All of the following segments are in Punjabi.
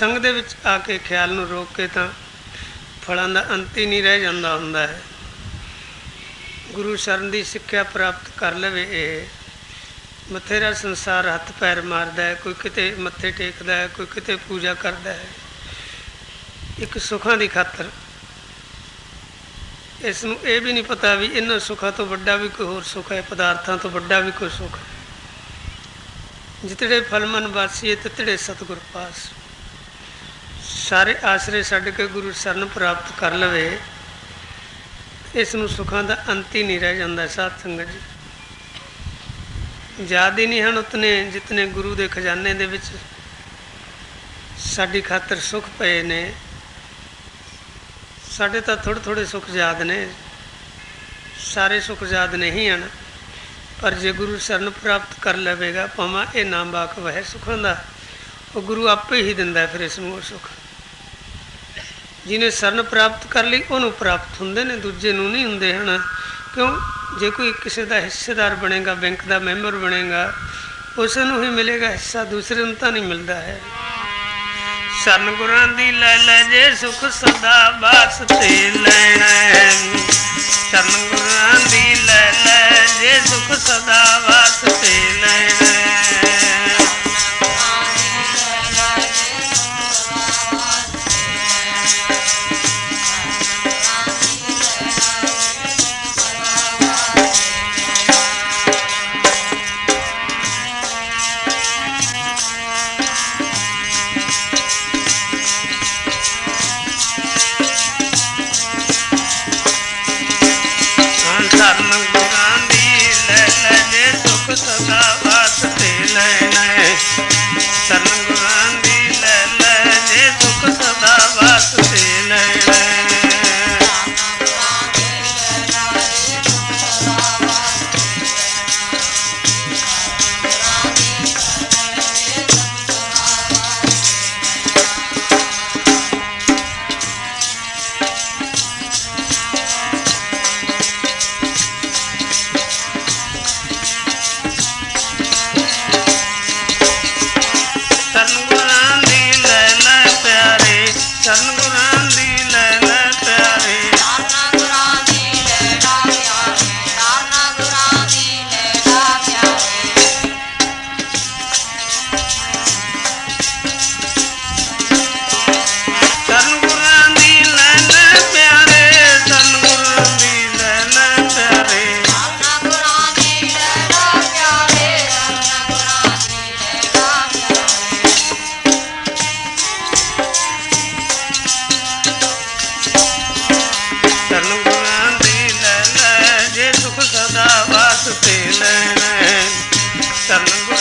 ਸਤਸੰਗ ਦੇ ਵਿੱਚ ਆ ਕੇ ਖਿਆਲ ਨੂੰ ਰੋਕ ਕੇ ਤਾਂ ਫਲਾਂ ਦਾ ਅੰਤ ਹੀ ਨਹੀਂ ਰਹਿ ਜਾਂਦਾ ਹੁੰਦਾ ਹੈ। ਗੁਰੂ ਸ਼ਰਨ ਦੀ ਸਿੱਖਿਆ ਪ੍ਰਾਪਤ ਕਰ ਲਵੇ ਇਹ। ਮਥੇਰਾ ਸੰਸਾਰ ਹੱਥ ਪੈਰ ਮਾਰਦਾ ਹੈ, ਕੋਈ ਕਿਤੇ ਮੱਥੇ ਟੇਕਦਾ ਹੈ, ਕੋਈ ਕਿਤੇ ਪੂਜਾ ਕਰਦਾ ਹੈ। ਇੱਕ ਸੁੱਖਾਂ ਦੀ ਖਾਤਰ। ਇਸ ਨੂੰ ਇਹ ਵੀ ਨਹੀਂ ਪਤਾ ਵੀ ਇਹਨਾਂ ਸੁੱਖਾਂ ਤੋਂ ਵੱਡਾ ਵੀ ਕੋਈ ਹੋਰ ਸੁੱਖ ਹੈ, ਪਦਾਰਥਾਂ ਤੋਂ ਵੱਡਾ ਵੀ ਕੋਈ ਸੁੱਖ ਹੈ। ਜਿਤੜੇ ਫਲ ਮਨ ਵਾਸੀਏ, ਤਿਤੜੇ ਸਤਿਗੁਰ ਪਾਸ। ਸਾਰੇ ਆਸਰੇ ਛੱਡ ਕੇ ਗੁਰੂ ਸ਼ਰਨ ਪ੍ਰਾਪਤ ਕਰ ਲਵੇ, ਇਸ ਨੂੰ ਸੁੱਖਾਂ ਦਾ ਅੰਤ ਹੀ ਨਹੀਂ ਰਹਿ ਜਾਂਦਾ ਸਾਧ ਸੰਗਤ ਜੀ। ਯਾਦ ਹੀ ਨਹੀਂ ਹਨ ਉਤਨੇ ਜਿਤਨੇ ਗੁਰੂ ਦੇ ਖਜ਼ਾਨੇ ਦੇ ਵਿੱਚ ਸਾਡੀ ਖਾਤਰ ਸੁੱਖ ਪਏ ਨੇ। ਸਾਡੇ ਤਾਂ ਥੋੜੇ ਥੋੜੇ ਸੁੱਖ ਯਾਦ ਨੇ। ਸਾਰੇ ਸੁੱਖ ਯਾਦ ਨਹੀਂ ਹਨ, ਪਰ ਜੇ ਗੁਰੂ ਸ਼ਰਨ ਪ੍ਰਾਪਤ ਕਰ ਲਵੇਗਾ, ਭਾਵੇਂ ਇਹ ਨਾਮ ਬਾਕ ਵਹਿ ਸੁਖਾਂ ਦਾ, ਉਹ ਗੁਰੂ ਆਪੇ ਹੀ ਦਿੰਦਾ ਫਿਰ ਇਸ ਨੂੰ ਉਹ ਸੁੱਖ। ਜਿਹਨੇ ਸ਼ਰਨ ਪ੍ਰਾਪਤ ਕਰ ਲਈ, ਉਹਨੂੰ ਪ੍ਰਾਪਤ ਹੁੰਦੇ ਨੇ, ਦੂਜੇ ਨੂੰ ਨਹੀਂ ਹੁੰਦੇ ਹਨ। ਕਿਉਂ? ਜੇ ਕੋਈ ਕਿਸੇ ਦਾ ਹਿੱਸੇਦਾਰ ਬਣੇਗਾ, ਬੈਂਕ ਦਾ ਮੈਂਬਰ ਬਣੇਗਾ, ਉਸ ਨੂੰ ਹੀ ਮਿਲੇਗਾ ਹਿੱਸਾ, ਦੂਸਰੇ ਨੂੰ ਤਾਂ ਨਹੀਂ ਮਿਲਦਾ ਹੈ। ਸਰਨ ਗੁਰਾਂ ਦੀ ਲੈ ਲੈ ਜੇ ਸੁਖ ਸਦਾ ਬਾਸ ਤੇ ਲੈਣਾ। ਸਰਨ ਗੁਰਾਂ ਦੀ ਲੈ ਲੈ ਜੇ ਸੁਖ ਸਦਾ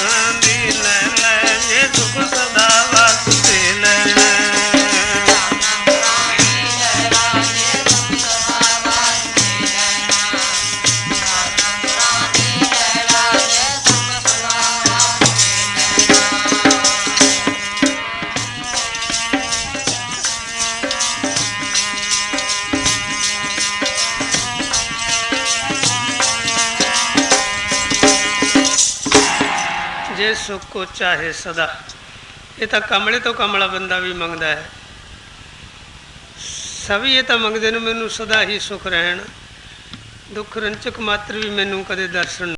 ಮಾಡ ਜੇ ਸੁਖ ਕੋ ਚਾਹੇ ਸਦਾ। ਇਹ ਤਾਂ ਕਮਲੇ ਤੋਂ ਕਮਲਾ ਬੰਦਾ ਵੀ ਮੰਗਦਾ ਹੈ। ਸਭੀ ਇਹ ਤਾਂ ਮੰਗਦੇ ਨੇ, ਮੈਨੂੰ ਸਦਾ ਹੀ ਸੁਖ ਰਹਿਣ। ਦੁੱਖ ਰੰਚਕ ਮਾਤਰ ਵੀ ਮੈਨੂੰ ਕਦੇ ਦਰਸ਼ਨ